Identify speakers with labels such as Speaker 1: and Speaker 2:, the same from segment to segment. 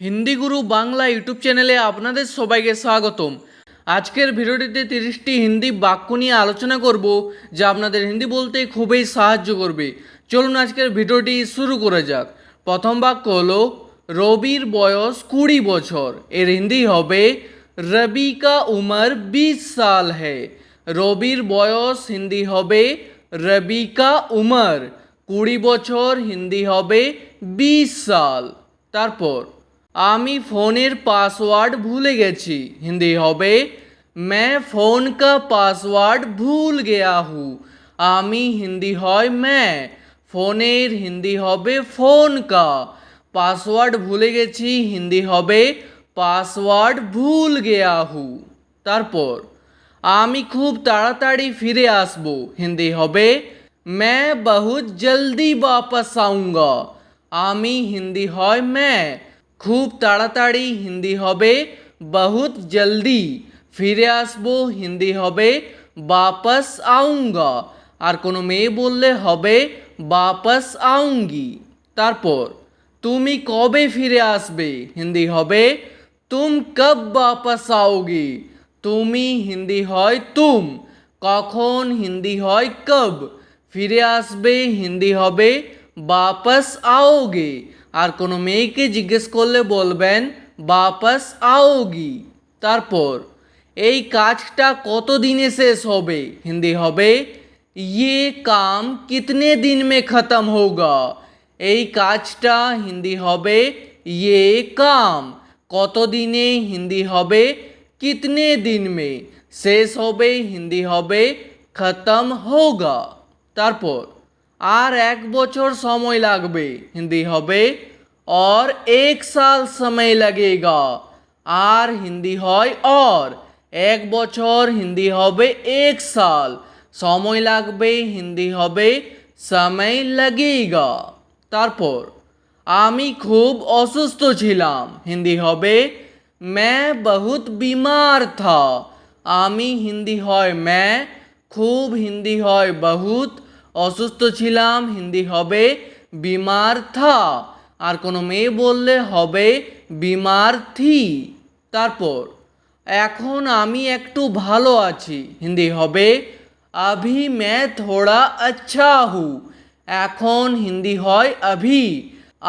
Speaker 1: হিন্দি গুরু Bangla YouTube চ্যানেলে আপনাদের সবাইকে স্বাগতম। আজকের ভিডিওটিতে তিরিশটি হিন্দি বাক্য নিয়ে আলোচনা করব, যা আপনাদের হিন্দি বলতে খুবই সাহায্য করবে। চলুন আজকের ভিডিওটি শুরু করা যাক। প্রথম বাক্য হলো, রবির বয়স কুড়ি বছর। এর হিন্দি হবে, রবি কা উমর বিশ সাল হ্যায়। রবির বয়স হিন্দি হবে, রবি কা উমর। কুড়ি বছর হিন্দি হবে বিশ সাল। তারপর আমি ফোনের পাসওয়ার্ড ভুলে গেছি হিন্দি হবে मैं फ़ोन का पासवर्ड ভুল গেয়া হু আমি হিন্দি হয় मैं ফোনের হিন্দি হবে ফোন কা পাসওয়ার্ড ভুলে গেছি হিন্দি হবে পাসওয়ার্ড ভুল গেয়া হু তারপর আমি খুব তাড়াতাড়ি ফিরে আসব হিন্দি হবে मैं बहुत जल्दी वापस आऊँगा আমি হিন্দি হয় मैं খুব তাড়াতাড়ি হিন্দি হবে, বহুত জলদি। ফিরে আসব, হিন্দি হবে, বাপস আউঙ্গা। আর কোনো মেয়ে বললে হবে, বাপস আউঙ্গি। তারপর, তুমি কবে ফিরে আসবে? হিন্দি হবে, তুম কব বাপস আওগি? তুমি হিন্দি হয় তুম। কখন হিন্দি হয় কব? ফিরে আসবে, হিন্দি হবে বাপস আওগে আর কোনো মেয়েকে জিজ্ঞেস করলে বলবেন বাপস আওগি তারপর এই কাজটা কত দিনে শেষ হবে হিন্দি হবে ইয়ে কাম কিতনে দিন মে খতম হোগা এই কাজটা হিন্দি হবে ইয়ে কাম কত দিনে হিন্দি হবে কিতনে দিন মে শেষ হবে হিন্দি হবে খতম হোগা তারপর আর এক বছর সময় লাগবে হিন্দি হবে और एक साल समय लगेगा আর হিন্দি হয় অর এক বছর হিন্দি হবে এক সাল সময় লাগবে হিন্দি হবে সময় লাগেগা তারপর আমি খুব অসুস্থ ছিলাম হিন্দি হবে मैं बहुत बीमार था আমি হিন্দি হয় मैं খুব হিন্দি হয় বহুত অসুস্থ ছিলাম, হিন্দি হবে বিমার থা আর কোনো মেয়ে বললে হবে বিমার থি তারপর, এখন আমি একটু ভালো আছি, হিন্দি হবে আভি মে থোড়া আচ্ছা হু। এখন হিন্দি হয় আভি,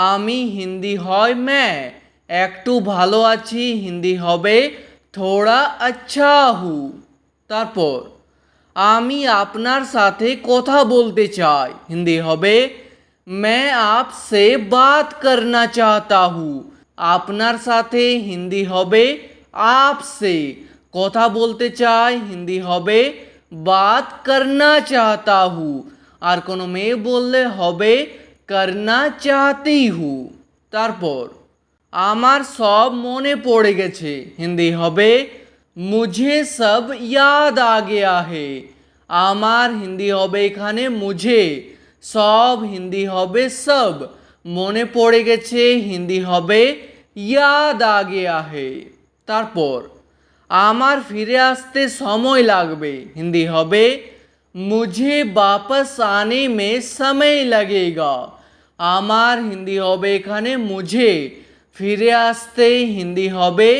Speaker 1: আমি হিন্দি হয় মে। একটু ভালো আছি, হিন্দি হবে থোড়া আচ্ছা হু। তারপর আমি আপনার সাথে কথা বলতে চাই হিন্দি হবে मैं आपसे बात करना चाहता हूँ আপনার সাথে হিন্দি হবে আপসে কথা বলতে চাই হিন্দি হবে বাত করনা চাহতা হু আর কোনো মেয়ে বললে হবে করনা চাহতি হু তারপর আমার সব মনে পড়ে গেছে হিন্দি হবে মুঝে সব ইয়াদ আ গেয়া হে আমার হিন্দি হবে এখানে মুঝে সব হিন্দি হবে সব মনে পড়ে গেছে হিন্দি হবে ইয়াদ আ গেয়া হে তারপর আমার ফিরে আসতে সময় লাগবে হিন্দি হবে মুঝে বাপস আনে মে সময় লাগেগা আমার হিন্দি হবে এখানে মুঝে ফিরে আসতে হিন্দি হবে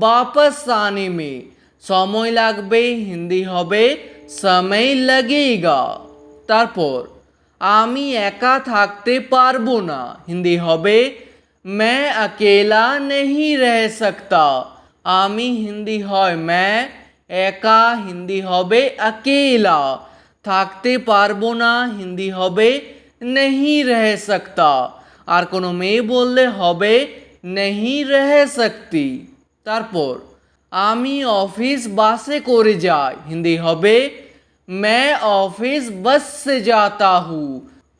Speaker 1: বাপস আনে মে সময় লাগবে হিন্দি হবে সময় লাগেগা তারপর আমি একা থাকতে পারবো না হিন্দি হবে मैं अकेला नहीं रह सकता আমি হিন্দি হয় मैं একা হিন্দি হবে अकेला থাকতে পারবো না হিন্দি হবে नहीं रह सकता আর কোনো মেয়ে বললে হবে नहीं रह सकती তারপর আমি অফিস বাসে করে যাই হিন্দি হবে मैं ऑफिस बस से जाता हूँ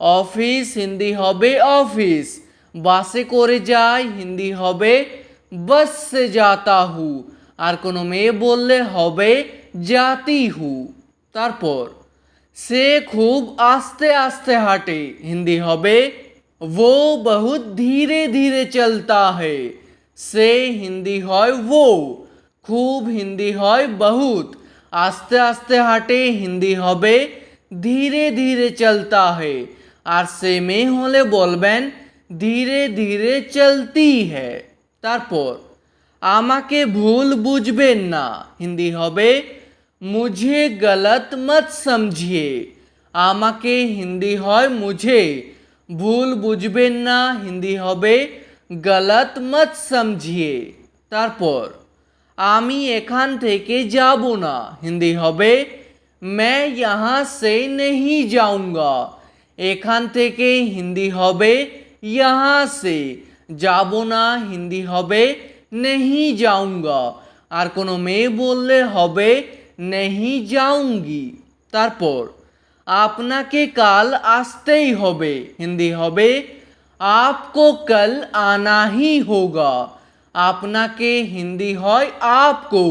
Speaker 1: অফিস হিন্দি হবে অফিস বাসে করে যাই হিন্দি হবে বস সে যাতা হু আর কোনো মেয়ে বললে হবে জাতি হু তারপর সে খুব আস্তে আস্তে হাঁটে হিন্দি হবে वो बहुत ধীরে ধীরে চলতা है সে হিন্দি হয় ও খুব হিন্দি হয় বহুত আস্তে আস্তে হাঁটে হিন্দি হবে, ধীরে ধীরে চলতা হে, আর সে মেয়ে হলে বলবেন, ধীরে ধীরে চলতি হে তারপর, আমাকে ভুল বুঝবেন না হিন্দি হবে, মুঝে গলত মত সমঝিয়ে আমাকে হিন্দি হয় মুঝে ভুল বুঝবেন না হিন্দি হবে গলত মত সমঝিয়ে তারপর আমি এখান থেকে যাব না হিন্দি হবে मैं यहाँ से नहीं जाऊँगा এখান থেকে হিন্দি হবে यहाँ से যাব না হিন্দি হবে नहीं जाऊँगा আর কোনো মেয়ে বললে হবে नहीं जाऊँगी তারপর আপনাকে কাল আসতেই হবে হিন্দি হবে आपको कल आना ही होगा আপনাকে হিন্দি হয় আপকো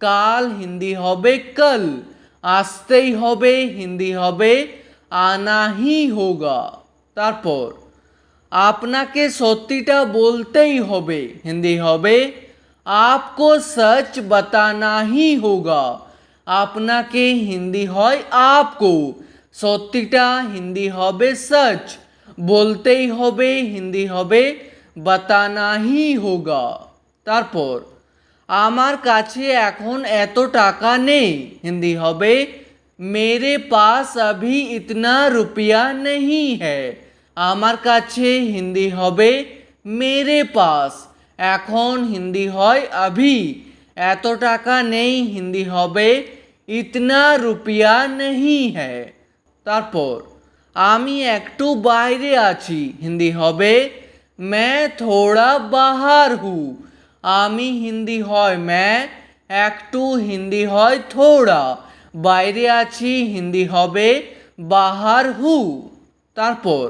Speaker 1: কাল হিন্দি হবে কল আসতেই হবে হিন্দি হবে আনা হি হোগা তারপর আপনাকে সত্যিটা বলতেই হবে হিন্দি হবে আপকো সচ বাতানা হি হোগা আপনাকে হিন্দি হয় আপকো সত্যিটা হিন্দি হবে সচ বলতেই হবে, হিন্দি হবে বাতানাহি হোগা। তারপর, আমার কাছে এখন এত টাকা নেই, হিন্দি হবে, মেরে পাস অভি ইতনা রুপিয়া নেই হ্যায় আমার কাছে হিন্দি হবে, মেরে পাস। এখন হিন্দি হয় অভি এত টাকা নেই, হিন্দি হবে, ইতনা রুপিয়া নেই হ্যায় তারপর আমি একটু বাইরে আছি হিন্দি হবে मैं थोड़ा बाहर हूँ আমি হিন্দি হয় मैं একটু হিন্দি হয় থোড়া বাইরে আছি হিন্দি হবে বাহার হু তারপর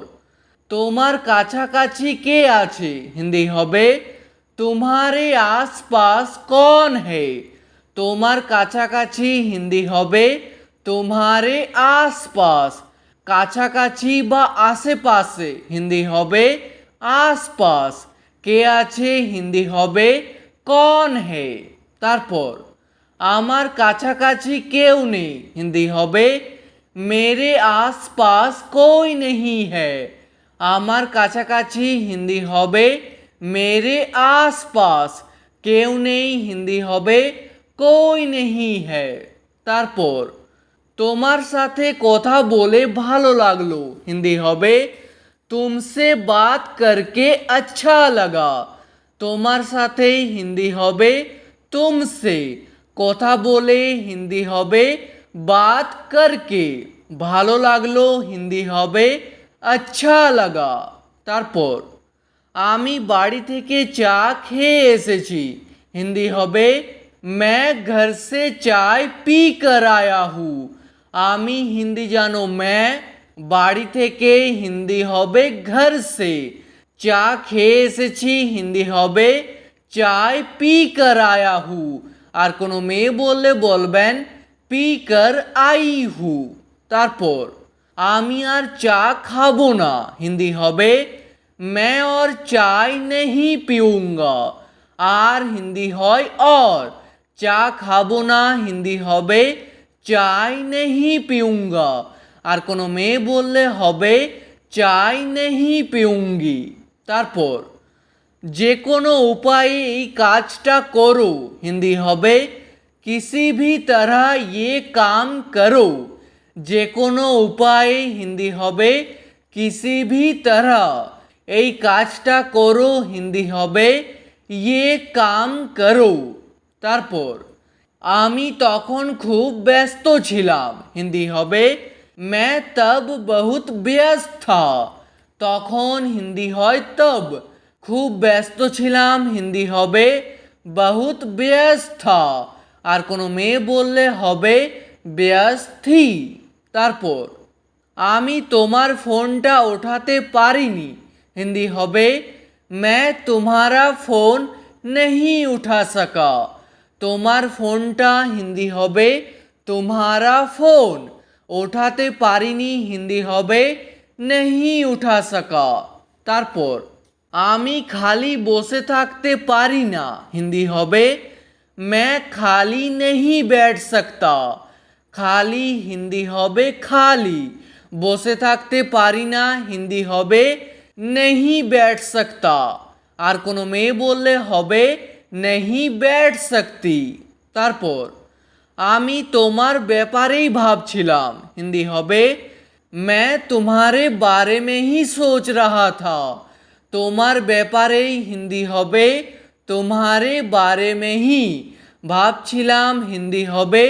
Speaker 1: তোমার কাছাকাছি কে আছে হিন্দি হবে তোমারে আশপাশ কন হে তোমার কাছাকাছি হিন্দি হবে তোমারে আশপাশ কাছাকাছি বা আশেপাশে। হিন্দি হবে আশপাশ। কে আছে? হিন্দি হবে কন হে। তারপর, আমার কাছাকাছি কেউ নেই। হিন্দি হবে মেরে আশপাশ কই নেই है আমার কাছাকাছি হিন্দি হবে মেরে আশপাশ। কেউ নেই। হিন্দি হবে কই নেই है তারপর তোমার সাথে কথা বলে ভালো লাগলো হিন্দি হবে তুমসে বাত করকে আচ্ছা লাগা তোমার সাথে হিন্দি হবে তুমসে কথা বলে হিন্দি হবে বাত করকে ভালো লাগলো হিন্দি হবে আচ্ছা লাগা তারপর আমি বাড়ি থেকে চা খেয়ে এসেছি হিন্দি হবে मैं घर से चाय पी कर आया हूँ আমি হিন্দি জানো मैं বাড়ি থেকে হিন্দি হবে ঘর সে চা খেয়ে এসেছি হিন্দি হবে চায় পি কর আয়া হু আর কোনো মেয়ে বললে বলবেন পি কর আই হু তারপর আমি আর চা খাবো না হিন্দি হবে मैं और चाय नहीं पीऊँगा আর হিন্দি হয় और চা খাবো না হিন্দি হবে চাই নেহি পিউঙ্গা। আর কোনো মেয়ে বললে হবে, চাই নেহি পিউঙ্গি। তারপর, যে কোনো উপায়ে এই কাজটা করো। হিন্দি হবে, কিসি ভি তরহ ইয়ে কাম করো। যে কোনো উপায়ে হিন্দি হবে, কিসি ভি তরহ, এই কাজটা করো। হিন্দি হবে ইয়ে কাম করো। তারপর আমি তখন খুব ব্যস্ত ছিলাম হিন্দি হবে मैं तब बहुत ব্যস্ত था তখন হিন্দি হয় তব খুব ব্যস্ত ছিলাম হিন্দি হবে বহুত ব্যস্ত था আর কোনো মেয়ে বললে হবে ব্যস্তি তারপর আমি তোমার ফোনটা ওঠাতে পারিনি হিন্দি হবে मैं तुम्हारा फोन नहीं उठा सका তোমার ফোনটা হিন্দি হবে তোমারা ফোন ওঠাতে পারিনি হিন্দি হবে নেহি উঠা সকা তারপর আমি খালি বসে থাকতে পারি না হিন্দি হবে मैं খালি নেহি बैठ सकता খালি হিন্দি হবে খালি বসে থাকতে পারি না হিন্দি হবে নেহি बैठ सकता আর কোনো মেয়ে বললে হবে নেহি ব্যাট শক্তি তারপর আমি তোমার ব্যাপারেই ভাবছিলাম হিন্দি হবে मैं तुम्हारे बारे में ही सोच रहा था তোমার ব্যাপারেই হিন্দি হবে তোমারে বারে में ही ভাবছিলাম হিন্দি হবে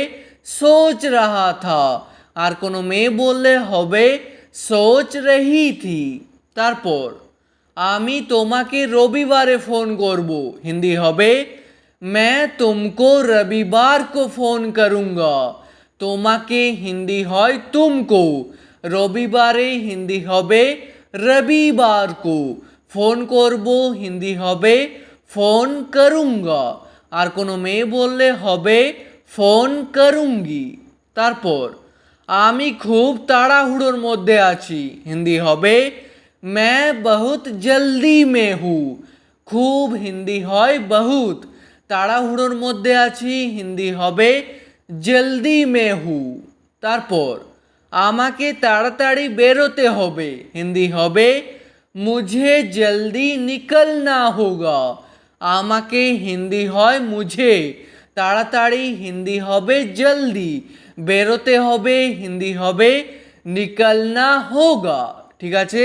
Speaker 1: সোচ রাহা থা আর কোনো মেয়ে বললে হবে সোচ রহি থি তারপর আমি তোমাকে রবিবারে ফোন করব হিন্দি হবে मैं तुमको रविवार को फोन करूंगा তোমাকে হিন্দি হয় তুমকো রবিবারে হিন্দি হবে রবিবার কো ফোন করব হিন্দি হবে ফোন করুঙ্গা আর কোনো মেয়ে বললে হবে ফোন করুঙ্গি তারপর আমি খুব তাড়াহুড়োর মধ্যে আছি হিন্দি হবে मैं बहुत जल्दी में हूँ খুব হিন্দি হয় বহুত তাড়াহুড়োর মধ্যে আছি হিন্দি হবে জলদি মে হু তারপর আমাকে তাড়াতাড়ি বেরোতে হবে হিন্দি হবে মুঝে জলদি নিকলনা হোগা আমাকে হিন্দি হয় মুঝে তাড়াতাড়ি হিন্দি হবে জলদি বেরোতে হবে হিন্দি হবে নিকলনা হোগা ঠিক আছে